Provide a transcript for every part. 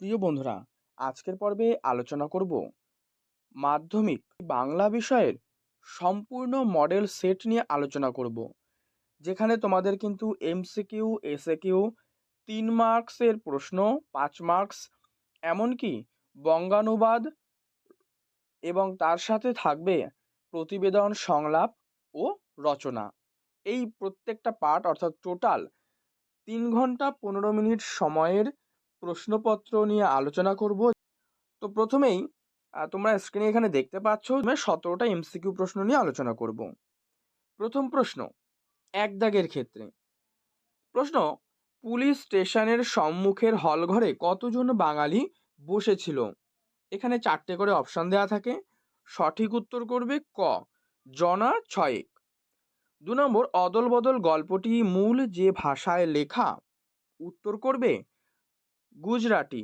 প্রিয় বন্ধুরা, আজকের পর্বে আলোচনা করব মাধ্যমিক বাংলা বিষয়ের সম্পূর্ণ মডেল সেট নিয়ে আলোচনা করব। যেখানে তোমাদের কিন্তু এমসিকিউ, এসএকিউ, তিন মার্কসের প্রশ্ন, পাঁচ মার্কস, এমনকি বঙ্গানুবাদ এবং তার সাথে থাকবে প্রতিবেদন, সংলাপ ও রচনা। এই প্রত্যেকটা পার্ট অর্থাৎ টোটাল তিন ঘণ্টা পনেরো মিনিট সময়ের প্রশ্নপত্র নিয়ে আলোচনা করব। তো প্রথমেই তোমরা স্ক্রিনে এখানে দেখতে পাচ্ছ সতেরোটা এমসিকিউ প্রশ্ন নিয়ে আলোচনা করব। প্রথম প্রশ্ন, এক দাগের ক্ষেত্রে। প্রশ্ন, পুলিশ স্টেশনের সম্মুখের হলঘরে কতজন বাঙালি বসেছিল? এখানে চারটে করে অপশান দেওয়া থাকে। সঠিক উত্তর করবে ক, জনা ছয়েক। দু নম্বর অদল বদল গল্পটি মূল যে ভাষায় লেখা, উত্তর করবে গুজরাটি।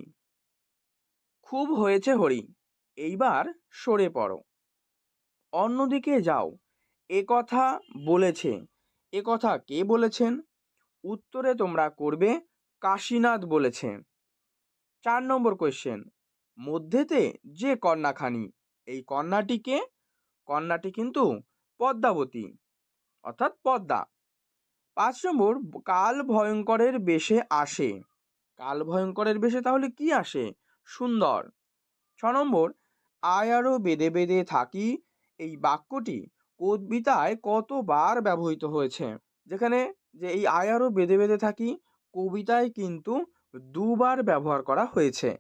খুব হয়েছে হরি, এইবার সরে পড়ো। অন্যদিকে যাও। এ কথা বলেছে। এ কথা কে বলেছেন? উত্তরে তোমরা করবে, কাশীনাথ বলেছে। চার নম্বর কোয়েশ্চেন মধ্যেতে যে কন্যাখানি, এই কন্যাটিকে, কন্যাটি কিন্তু পদ্মাবতী, অর্থাৎ পদ্মা। পাঁচ নম্বর, কাল ভয়ঙ্করের বেশে আসে। কাল ভয়ঙ্করের বেশে তাহলে কি আসে? সুন্দর। ছ নম্বর, আয় আয়ারও বেদে বেদে থাকি। এই বাক্যটি কবিতায় কতবার ব্যবহৃত হয়েছে? যেখানে যে এই আয় আয়ারও বেদে বেদে থাকি, কবিতায় কিন্তু দুবার ব্যবহার করা হয়েছে।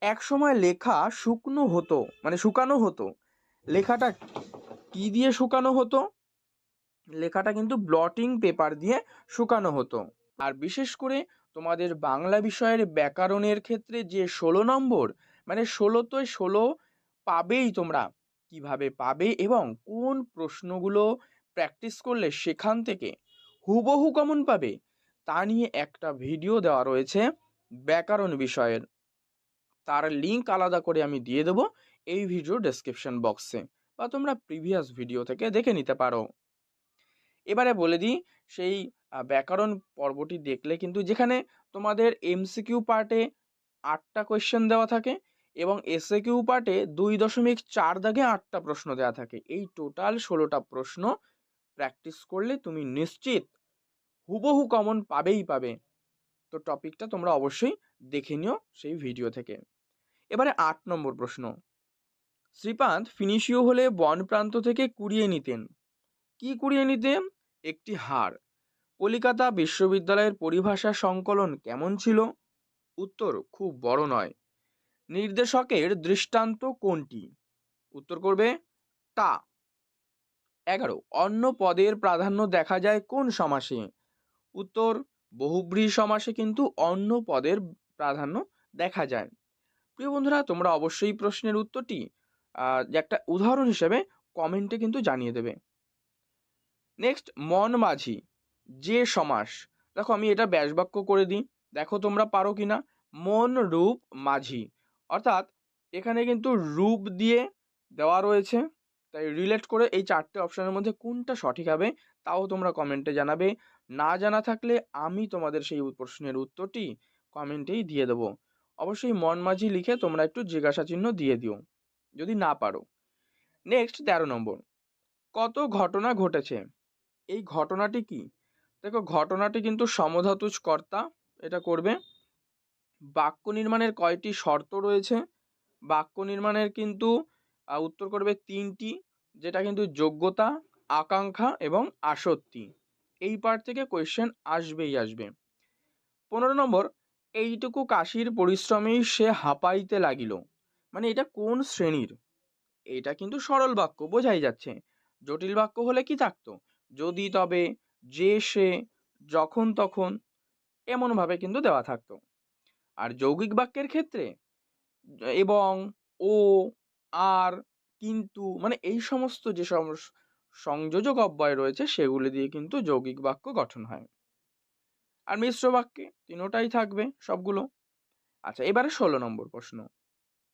এক সময় লেখা শুকনো হতো মানে শুকানো হতো। লেখাটা কি দিয়ে শুকানো হতো? লেখাটা কিন্তু ব্লটিং পেপার দিয়ে শুকানো হতো। আর বিশেষ করে তোমাদের বাংলা বিষয়ের ব্যাকরণের ক্ষেত্রে যে ষোলো নম্বর মানে ষোলোতে ষোলো পাবেই তোমরা। কীভাবে পাবে এবং কোন প্রশ্নগুলো প্র্যাকটিস করলে সেখান থেকে হুবহু কমন পাবে, তা নিয়ে একটা ভিডিও দেওয়া রয়েছে ব্যাকরণ বিষয়ের। তার লিঙ্ক আলাদা করে আমি দিয়ে দেবো এই ভিডিও ডেসক্রিপশন বক্সে বা তোমরা প্রিভিয়াস ভিডিও থেকে দেখে নিতে পারো। এবারে বলে দিই, সেই ব্যাকরণ পর্বটি দেখলে কিন্তু যেখানে তোমাদের এমসিকিউ পার্টে আটটা কোয়েশ্চেন দেওয়া থাকে এবং এসএ কিউ পার্টে দুই দশমিক চার দাগে আটটা প্রশ্ন দেওয়া থাকে। এই টোটাল ষোলোটা প্রশ্ন প্র্যাকটিস করলে তুমি নিশ্চিত হুবহু কমন পাবেই পাবে। তো টপিকটা তোমরা অবশ্যই দেখে নিও সেই ভিডিও থেকে। এবারে আট নম্বর প্রশ্ন। শ্রীপান্ত ফিনিশিও হলে বন প্রান্ত থেকে কুড়িয়ে নিতেন। কি কুড়িয়ে নিতেন? একটি হার কলিকাতা বিশ্ববিদ্যালয়ের পরিভাষা সংকলন কেমন ছিল? উত্তর খুব বড় নয়। নির্দেশকের দৃষ্টান্ত কোনটি? উত্তর করবে, তা। এগারো, অন্য পদের প্রাধান্য দেখা যায় কোন সমাসে? উত্তর, বহুব্রী সমাসে কিন্তু অন্য পদের প্রাধান্য দেখা যায়। প্রিয় বন্ধুরা, তোমরা অবশ্যই প্রশ্নের উত্তরটি একটা উদাহরণ হিসেবে কমেন্টে কিন্তু জানিয়ে দেবে। নেক্সট, মন মাঝি। যে সমাস। দেখো আমি এটা ব্যাসবাক্য করে দিই। দেখো তোমরা পারো কি না মন, রূপ, মাঝি। অর্থাৎ এখানে কিন্তু রূপ দিয়ে দেওয়া রয়েছে। তাই রিলেট করে এই চারটে অপশানের মধ্যে কোনটা সঠিক হবে, তাও তোমরা কমেন্টে জানাবে। না জানা থাকলে আমি তোমাদের সেই প্রশ্নের উত্তরটি কমেন্টেই দিয়ে দেবো। অবশ্যই মন, মাঝি লিখে তোমরা একটু জিজ্ঞাসা চিহ্ন দিয়ে দিও, যদি না পারো। নেক্সট তেরো নম্বর। কত ঘটনা ঘটেছে? এই ঘটনাটি কি? দেখো, ঘটনাটি কিন্তু সমধাতুজ কর্তা, এটা করবে। বাক্য নির্মাণের কয়টি শর্ত রয়েছে? বাক্য নির্মাণের কিন্তু উত্তর করবে তিনটি, যেটা কিন্তু যোগ্যতা, আকাঙ্ক্ষা এবং আসক্তি। এই পার্ট থেকে কোয়েশ্চেন আসবেই আসবে। পনেরো নম্বর, এইটুকু কাশির পরিশ্রমেই সে হাঁপাইতে লাগিল। মানে এটা কোন শ্রেণির? এটা কিন্তু সরল বাক্য, বোঝাই যাচ্ছে। জটিল বাক্য হলে কি থাকতো? যদি তবে যে সে যখন তখন এমনভাবে কিন্তু দেওয়া থাকতো। আর যৌগিক বাক্যের ক্ষেত্রে এবং ও, আর, কিন্তু মানে এই সমস্ত যে সংযোজক অব্যয় রয়েছে সেগুলি দিয়ে কিন্তু যৌগিক বাক্য গঠন হয়। আর মিশ্র বাক্যে তিনোটাই থাকবে সবগুলো। আচ্ছা এবারে ষোলো নম্বর প্রশ্ন।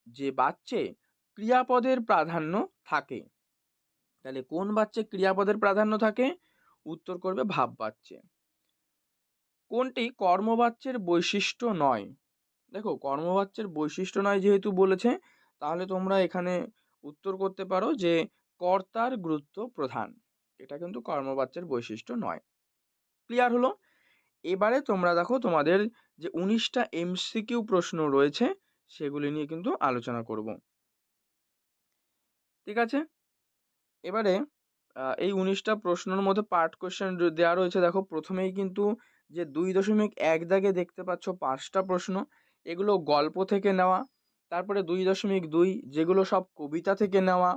যে বাচ্চে ক্রিয়াপদের প্রাধান্য থাকে, তাহলে কোন বাচ্চে ক্রিয়াপদের প্রাধান্য থাকে? উত্তর করবে ভাব বাচ্চে কোনটি কর্মবাচ্যের বৈশিষ্ট্য নয়? দেখো, কর্মবাচ্যের বৈশিষ্ট্য নয় যেহেতু বলেছে, তাহলে তোমরা এখানে উত্তর করতে পারো যে কর্তার গুরুত্ব প্রধান। এটা কিন্তু কর্মবাচ্যের বৈশিষ্ট্য নয়। ক্লিয়ার হলো? এবারে তোমরা দেখো তোমাদের যে উনিশটা এমসিকিউ প্রশ্ন রয়েছে, সেগুলি নিয়ে কিন্তু আলোচনা করব। ঠিক আছে? এবারে এই উনিশটা প্রশ্নের মধ্যে পার্ট কোয়েশ্চেন দেওয়া রয়েছে। দেখো, প্রথমেই কিন্তু যে দুই দশমিক এক দাগে দেখতে পাচ্ছ পাঁচটা প্রশ্ন, এগুলো গল্প থেকে নেওয়া, তারপরে দুই দশমিক দুই, যেগুলো সব কবিতা থেকে নেওয়া।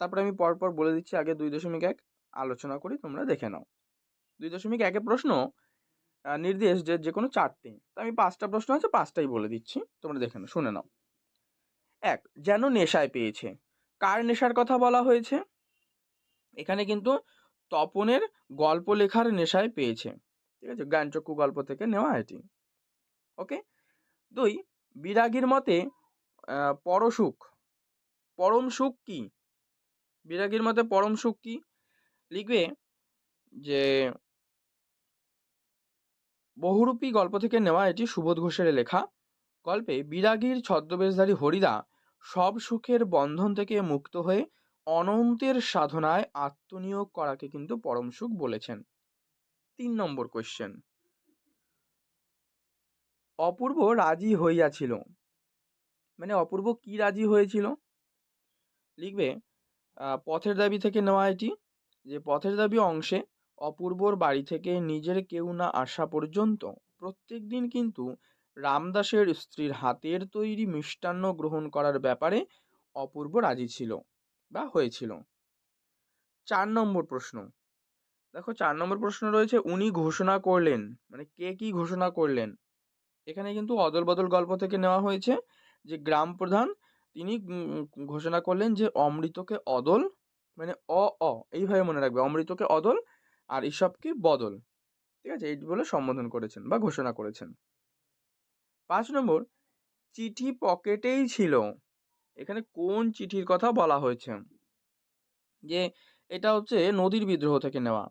তারপরে আমি পরপর বলে দিচ্ছি, আগে দুই দশমিক এক আলোচনা করি, তোমরা দেখে নাও। দুই দশমিক একে প্রশ্ন নির্দেশ যে যে কোনো চারটে। তা আমি পাঁচটা প্রশ্ন আছে, পাঁচটাই বলে দিচ্ছি, তোমরা দেখে নাও, শুনে নাও। এক, যেন নেশায় পেয়েছে। কার নেশার কথা বলা হয়েছে? এখানে কিন্তু তপনের গল্প লেখার নেশায় পেয়েছে। ঠিক আছে? জ্ঞানচক্ষু গল্প থেকে নেওয়া এটি। ওকে? দুই, বিরাগীর মতে পরসুখ। পরম সুখ কি? বিরাগীর মতে পরম সুখ কি? লিখবে যে, বহুরূপী গল্প থেকে নেওয়া এটি সুবোধ ঘোষের লেখা গল্পে বিরাগীর ছদ্মবেশধারী হরিদা সব সুখের বন্ধন থেকে মুক্ত হয়ে অনন্তের সাধনায় আত্মনিয়োগ করাকে কিন্তু পরম সুখ বলেছেন। তিন নম্বর কোয়েশ্চেন অপূর্ব রাজি হইয়াছিল। মানে অপূর্ব কি রাজি হয়েছিল? লিখবে পথের দাবি থেকে নেওয়া এটি যে, পথের দাবি অংশে অপূর্বর বাড়ি থেকে নিজের কেউ না আসা পর্যন্ত প্রত্যেক দিন কিন্তু রামদাসের স্ত্রীর হাতের তৈরি মিষ্টান্ন গ্রহণ করার ব্যাপারে অপূর্ব রাজি ছিল। বা হয়েছিল? চার নম্বর প্রশ্ন। দেখো চার নম্বর প্রশ্ন রয়েছে, উনি ঘোষণা করলেন। মানে কে কি ঘোষণা করলেন? এখানে কিন্তু অদল বদল গল্প থেকে নেওয়া হয়েছে যে গ্রাম প্রধান, তিনি ঘোষণা করলেন যে অমৃতকে অদল মানে অ অ, এইভাবে মনে রাখবে, অমৃতকে অদল আর ঈশবকে বদল। ঠিক আছে? এই বলে সম্বোধন করেছেন বা ঘোষণা করেছেন। পাঁচ নম্বর, চিঠি পকেটেই ছিল। এখানে কোন চিঠির কথা বলা হয়েছে? যে এটা হচ্ছে নদীর বিদ্রোহ থেকে নেওয়া।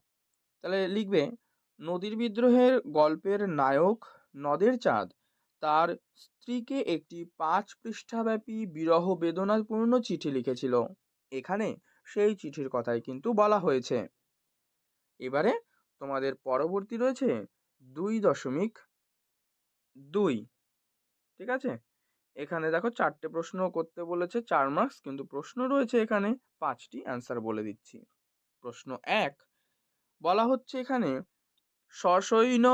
তাহলে লিখবে, নদীর বিদ্রোহের গল্পের নায়ক নদের চাঁদ। তার স্ত্রীকে একটি পাঁচ পৃষ্ঠাব্যাপী বিরহ বেদনাপূর্ণ চিঠি লিখেছিল। এখানে সেই চিঠির কথাই কিন্তু বলা হয়েছে। এবারে তোমাদের পরবর্তী রয়েছে দুই দশমিক দুই। ঠিক আছে? এখানে দেখো চারটে প্রশ্ন করতে বলেছে, চার মার্কস কিন্তু প্রশ্ন রয়েছে এখানে পাঁচটি অ্যান্সার বলে দিচ্ছি। প্রশ্ন এক, বলা হচ্ছে এখানে, সসৈন্য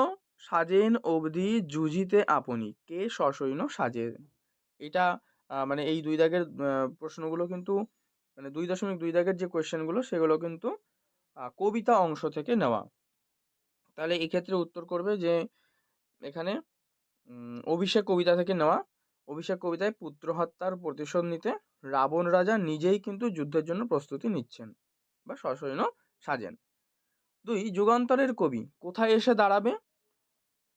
সাজেন অবধি জুজিতে আপনি। কে সসৈন্য সাজেন? এটা মানে এই দুই দাগের প্রশ্নগুলো কিন্তু মানে দুই দশমিক দুই দাগের যে কোয়েশ্চেনগুলো সেগুলো কিন্তু কবিতা অংশ থেকে নেওয়া। তাহলে এক্ষেত্রে উত্তর করবে যে, এখানে অভিষেক কবিতা থেকে নেওয়া অভিষেক কবিতায় পুত্র হত্যার প্রতিশোধ নিতে রাবণ রাজা নিজেই কিন্তু যুদ্ধের জন্য প্রস্তুতি নিচ্ছেন বা সসৈন্য সাজেন। দুই, যুগান্তরের কবি কোথায় এসে দাঁড়াবে?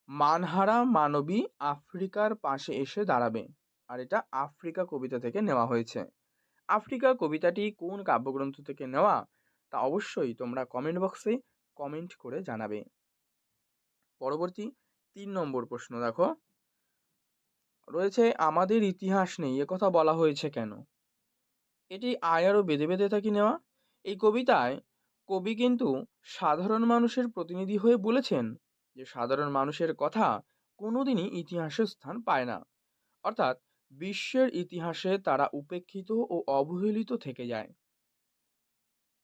মানহারা মানবী আফ্রিকার পাশে এসে দাঁড়াবে। আর এটা আফ্রিকা কবিতা থেকে নেওয়া হয়েছে। আফ্রিকা কবিতাটি কোন কাব্যগ্রন্থ থেকে নেওয়া? তা অবশ্যই তোমরা কমেন্ট বক্সে কমেন্ট করে জানাবে। পরবর্তী তিন নম্বর প্রশ্ন দেখো। রয়েছে, আমাদের ইতিহাস নেই কথা বলা হয়েছে কেন? এটি আয়ারও বেঁধে বেঁধে থাকি নেওয়া। এই কবিতায় কবি কিন্তু সাধারণ মানুষের প্রতিনিধি হয়ে বলেছেন যে, সাধারণ মানুষের কথা কোনোদিনই ইতিহাসে স্থান পায় না। অর্থাৎ বিশ্বের ইতিহাসে তারা উপেক্ষিত ও অবহেলিত থেকে যায়।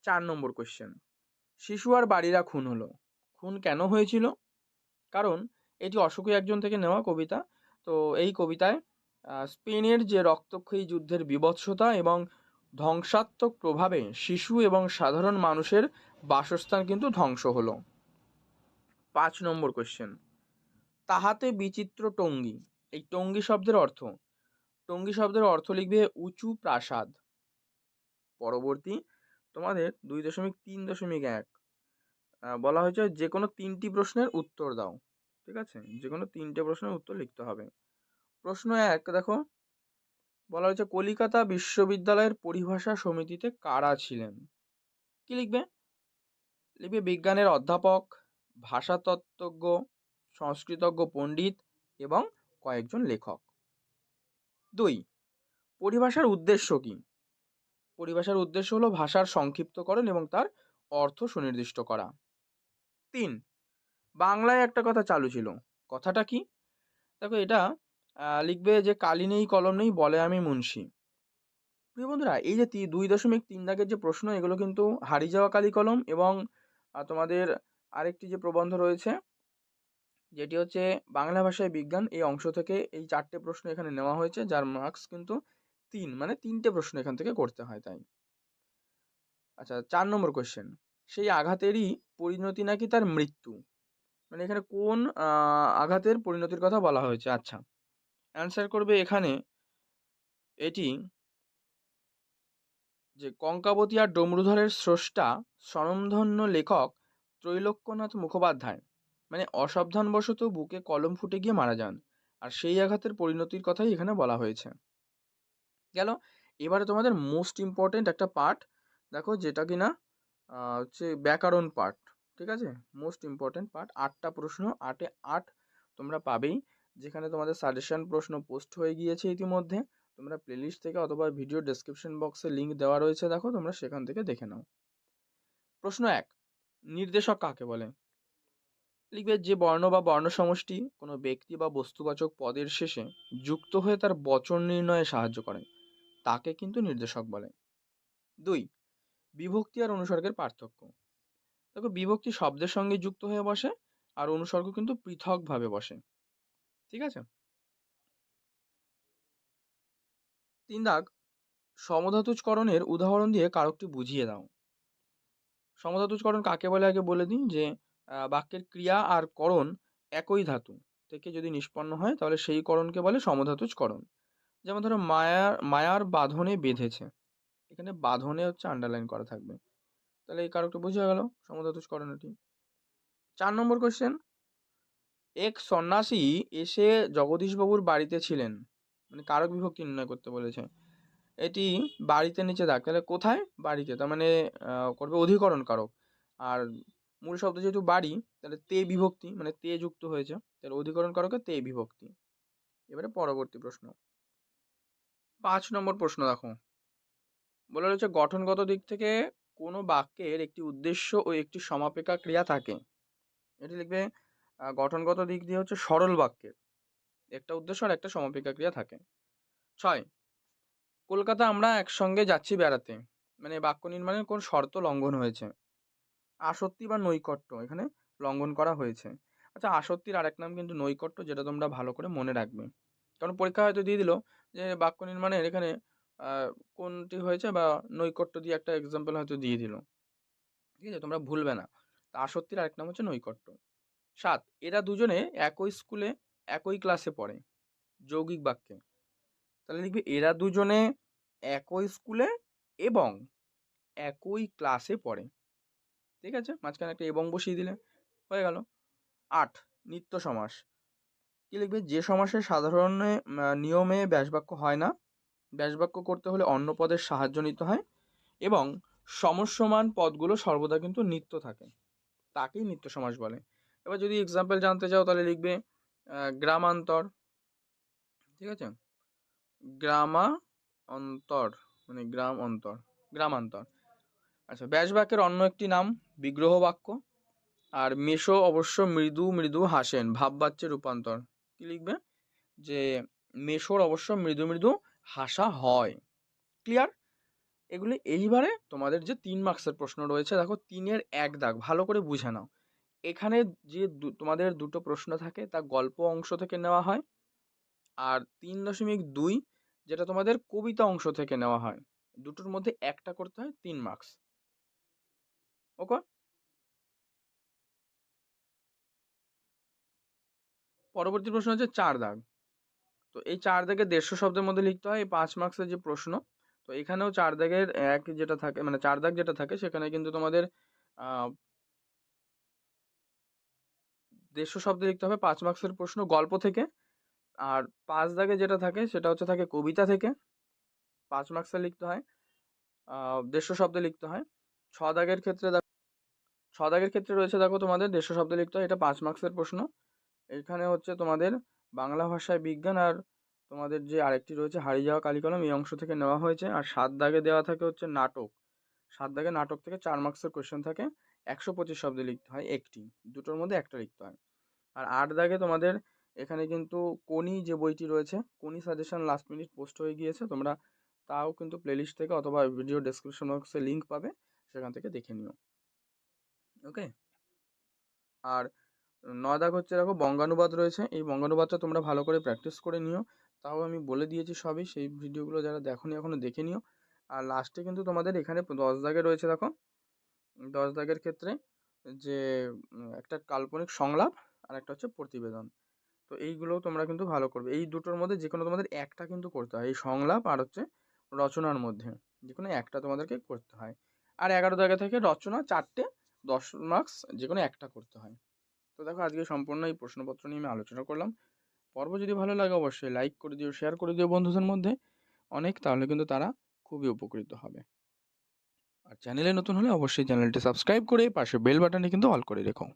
চার নম্বর কোয়েশ্চেন শিশু আর বাড়িরা খুন হলো। খুন কেন হয়েছিল? কারণ এটি অশোকী একজন থেকে নেওয়া কবিতা। তো এই কবিতায় স্পেনের যে রক্তক্ষয়ী যুদ্ধের বিভৎসতা এবং ধ্বংসাত্মক প্রভাবে শিশু এবং সাধারণ মানুষের বাসস্থান কিন্তু ধ্বংস হলো। পাঁচ নম্বর কোয়েশ্চেন তাহাতে বিচিত্র টঙ্গী। এই টঙ্গি শব্দের অর্থ? টঙ্গি শব্দের অর্থ লিখবে উঁচু প্রাসাদ। পরবর্তী, তোমাদের দুই দশমিক তিন দশমিক এক বলা হয়েছে যে কোনো তিনটি প্রশ্নের উত্তর দাও। ঠিক আছে? যে কোনো তিনটে প্রশ্নের উত্তর লিখতে হবে। প্রশ্ন এক, দেখো। বলা হয়েছে, কলিকাতা বিশ্ববিদ্যালয়ের পরিভাষা সমিতিতে কারা ছিলেন? কি লিখবে? লিখবে বিজ্ঞানের অধ্যাপক, ভাষাতত্ত্বজ্ঞ, সংস্কৃতজ্ঞ পণ্ডিত এবং কয়েকজন লেখক। দুই, পরিভাষার উদ্দেশ্য কি? পরিভাষার উদ্দেশ্য হলো ভাষার সংক্ষিপ্তকরণ এবং তার অর্থ সুনির্দিষ্ট করা। তিন বাংলায় একটা কথা চালু ছিল। কথাটা কি? দেখো এটা লিখবে যে কালি নেই, কলম নেই, বলে আমি মুন্সি। প্রিয় বন্ধুরা, এই যে দুই দশমিক তিন দাগের যে প্রশ্ন, এগুলো কিন্তু হারিয়ে যাওয়া কালি কলম এবং তোমাদের আরেকটি যে প্রবন্ধ রয়েছে, যেটি হচ্ছে বাংলা ভাষায় বিজ্ঞান, এই অংশ থেকে এই চারটে প্রশ্ন এখানে নেওয়া হয়েছে, যার মার্কস কিন্তু তিন মানে তিনটে প্রশ্ন এখান থেকে করতে হয় তাই। আচ্ছা চার নম্বর কোয়েশ্চেন সেই আঘাতেরই পরিণতি নাকি তার মৃত্যু? মানে এখানে কোন আঘাতের পরিণতির কথা বলা হয়েছে? আচ্ছা। অ্যান্সার করবে এখানে এটি যে কঙ্কাবতী আর ডমরুধরের স্রষ্টা স্বনামধন্য লেখক ত্রৈলোক্যনাথ মুখোপাধ্যায় মানে অসাবধানবশত বুকে কলম ফুটে গিয়ে মারা যান। আর সেই আঘাতের পরিণতির কথাই এখানে বলা হয়েছে। গেল? এবারে তোমাদের মোস্ট ইম্পর্টেন্ট একটা পার্ট দেখো যেটা কিনা হচ্ছে ব্যাকরণ পার্ট ঠিক আছে? মোস্ট ইম্পর্টেন্ট পার্ট আটটা প্রশ্ন, আটে আট তোমরা পাবেই। যেখানে তোমাদের সাজেশন প্রশ্ন পোস্ট হয়ে গিয়েছে ইতিমধ্যে। তোমরা প্লেলিস্ট থেকে অথবা ভিডিও ডেসক্রিপশন বক্সে লিংক দেওয়া রয়েছে, দেখো, তোমরা সেখান থেকে দেখে নাও। প্রশ্ন এক, নির্দেশক কাকে বলে? লিখবে যে বর্ণ বা বর্ণ সমষ্টি কোনো ব্যক্তি বা বস্তুবাচক পদের শেষে যুক্ত হয়ে তার বচন নির্ণয়ে সাহায্য করে। তাকে কিন্তু নির্দেশক বলে। দুই, বিভক্তি আর অনুসর্গের পার্থক্য। দেখো, বিভক্তি শব্দের সঙ্গে যুক্ত হয়ে বসে আর অনুসর্গ কিন্তু পৃথকভাবে বসে। ঠিক আছে? তিন দাগ, সমধাতুজকরণের উদাহরণ দিয়ে কারকটি বুঝিয়ে দাও। সমধাতুজকরণ কাকে বলে? আগে বলে দিই যে বাক্যের ক্রিয়া আর করণ একই ধাতু। থেকে যদি নিষ্পন্ন হয়, তাহলে সেই করণকে বলে সমধাতুজকরণ। যেমন ধরো, মায়ার মায়ার বাঁধনে বেঁধেছে। এখানে বাঁধনে হচ্ছে আন্ডারলাইন করা থাকবে। তাহলে এই কারকটা বোঝা গেল। সমধাতুজকরণ এটি চার নম্বর কোশ্চেন এক সন্ন্যাসী এসে জগদীশবাবুর বাড়িতে ছিলেন। মানে কারক বিভক্তি নির্ণয় করতে বলেছে। এটি বাড়িতে নিচে দাগ। তাহলে কোথায়? বাড়িতে। তার মানে করবে অধিকরণ কারক। আর মূল শব্দ যেহেতু বাড়ি, তাহলে তে বিভক্তি মানে তে যুক্ত হয়েছে। তাহলে অধিকরণ কারকে তে বিভক্তি। এবারে পরবর্তী প্রশ্ন। পাঁচ নম্বর প্রশ্ন দেখো। বলা রয়েছে গঠনগত দিক থেকে কোনো বাক্যের একটি উদ্দেশ্য ও একটি সমাপিকা ক্রিয়া থাকে। এটি লিখবে গঠনগত দিক দিয়ে হচ্ছে সরল বাক্যের একটা উদ্দেশ্য আর একটা সমাপিকা ক্রিয়া থাকে। ছয়, কলকাতা আমরা একসঙ্গে যাচ্ছি বেড়াতে। মানে বাক্য নির্মাণের কোন শর্ত লঙ্ঘন হয়েছে? আসক্তি বা নৈকট্য, এখানে লঙ্ঘন করা হয়েছে। আচ্ছা আসক্তির আরেক নাম কিন্তু নৈকট্য, যেটা তোমরা ভালো করে মনে রাখবে। কারণ পরীক্ষা হয়তো দিয়ে দিল যে বাক্য নির্মাণের এখানে কোনটি হয়েছে বা নৈকট্য দিয়ে একটা এক্সাম্পল হয়তো দিয়ে দিল। ঠিক আছে? তোমরা ভুলবে না। আসক্তির আরেক নাম হচ্ছে নৈকট্য। সাত, এরা দুজনে একই স্কুলে একই ক্লাসে পড়ে। যৌগিক বাক্যে। তাহলে লিখবে, এরা দুজনে একই স্কুলে এবং একই ক্লাসে পড়ে। ঠিক আছে? মাঝখানে একটা এবং বসিয়ে দিলে হয়ে গেল। আট, নিত্য সমাস। কি লিখবে? যে সমাসে সাধারণ নিয়মে ব্যাসবাক্য হয় না ব্যাসবাক্য করতে হলে অন্য পদের সাহায্য নিতে হয় এবং সমস্যমান পদগুলো সর্বদা কিন্তু নিত্য থাকে। তাকেই নিত্য সমাস বলে। এবার যদি এক্সাম্পল জানতে চাও তাহলে লিখবে গ্রামান্তর। ঠিক আছে? গ্রামা অন্তর মানে গ্রাম অন্তর গ্রামান্তর। আচ্ছা ব্যাস বাক্যের অন্য একটি নাম, বিগ্রহ বাক্য। আর মেশো অবশ্য মৃদু মৃদু হাসেন, ভাববাচ্যে রূপান্তর। কি লিখবে? যে মেশোর অবশ্য মৃদু মৃদু হাসা হয়। ক্লিয়ার এগুলি এইবারে তোমাদের যে তিন মার্কসের প্রশ্ন রয়েছে, দেখো তিনের এক দাগ, ভালো করে বুঝে নাও। এখানে যে তোমাদের দুটো প্রশ্ন থাকে, তা গল্প অংশ থেকে নেওয়া হয় আর তিন দশমিক দুই, যেটা তোমাদের কবিতা অংশ থেকে নেওয়া হয়। দুটোর মধ্যে একটা করতে হয় তিন মার্কস ওকে পরবর্তী প্রশ্ন হচ্ছে চার দাগ। তো এই চার দাগে দেড়শো শব্দের মধ্যে লিখতে হয়, এই পাঁচ মার্কসের যে প্রশ্ন। তো এখানেও চার দাগের এক যেটা থাকে মানে চার দাগ যেটা থাকে, সেখানে কিন্তু তোমাদের দেড়শো শব্দে লিখতে হবে পাঁচ মার্কসের প্রশ্ন গল্প থেকে। আর পাঁচ দাগে যেটা থাকে, সেটা হচ্ছে থাকে কবিতা থেকে। পাঁচ মার্কসের লিখতে হয় দেড়শো শব্দে লিখতে হয়। ছ দাগের ক্ষেত্রে দেখো ছ দাগের ক্ষেত্রে রয়েছে দেখো তোমাদের দেড়শো শব্দে লিখতে হয়, এটা পাঁচ মার্কসের প্রশ্ন। এখানে হচ্ছে তোমাদের বাংলা ভাষায় বিজ্ঞান আর তোমাদের যে আরেকটি রয়েছে, হারিয়ে যাওয়া কালিকলম, এই অংশ থেকে নেওয়া হয়েছে। আর সাত দাগে দেওয়া থাকে হচ্ছে নাটক। সাত দাগে নাটক থেকে চার মার্কসের কোয়েশ্চেন থাকে। একশো পঁচিশ শব্দে লিখতে হয় একটি। দুটোর মধ্যে একটা লিখতে হয়। আর আট দাগে তোমাদের এখানে কিন্তু কোনি যে বইটি রয়েছে, Koni suggestion last minute post হয়ে গিয়েছে। তোমরা তাও কিন্তু প্লেলিস্ট থেকে অথবা ভিডিও ডেসক্রিপশন বক্সে লিঙ্ক পাবে, সেখান থেকে দেখে নিও। ওকে আর নয় দাগ হচ্ছে দেখো বঙ্গানুবাদ রয়েছে। এই বঙ্গানুবাদটা তোমরা ভালো করে প্র্যাকটিস করে নিও। তাও আমি বলে দিয়েছি সবই, সেই ভিডিওগুলো যারা দেখোনি এখনও দেখে নিও। আর লাস্টে কিন্তু তোমাদের এখানে দশ দাগে রয়েছে দেখো। দশ দাগের ক্ষেত্রে যে একটা কাল্পনিক সংলাপ আর একটা হচ্ছে প্রতিবেদন। তো এইগুলোও তোমরা কিন্তু ভালো করবে। এই দুটোর মধ্যে যে কোনো তোমাদের একটা কিন্তু করতে হয়। এই সংলাপ আর হচ্ছে রচনার মধ্যে যে কোনো একটা তোমাদেরকে করতে হয়। আর এগারো জায়গা থেকে রচনা চারটে, দশ মার্কস যে কোনো একটা করতে হয়। তো দেখো, আজকে সম্পূর্ণ এই প্রশ্নপত্র নিয়ে আমি আলোচনা করলাম। পর্ব যদি ভালো লাগে, অবশ্যই লাইক করে দিও শেয়ার করে দিও বন্ধুদের মধ্যে। অনেক, তাহলে কিন্তু তারা খুবই উপকৃত হবে। আর চ্যানেলে নতুন হলে অবশ্যই চ্যানেলটি সাবস্ক্রাইব করে পাশে বেল বাটনে কিন্তু অল করে রেখো।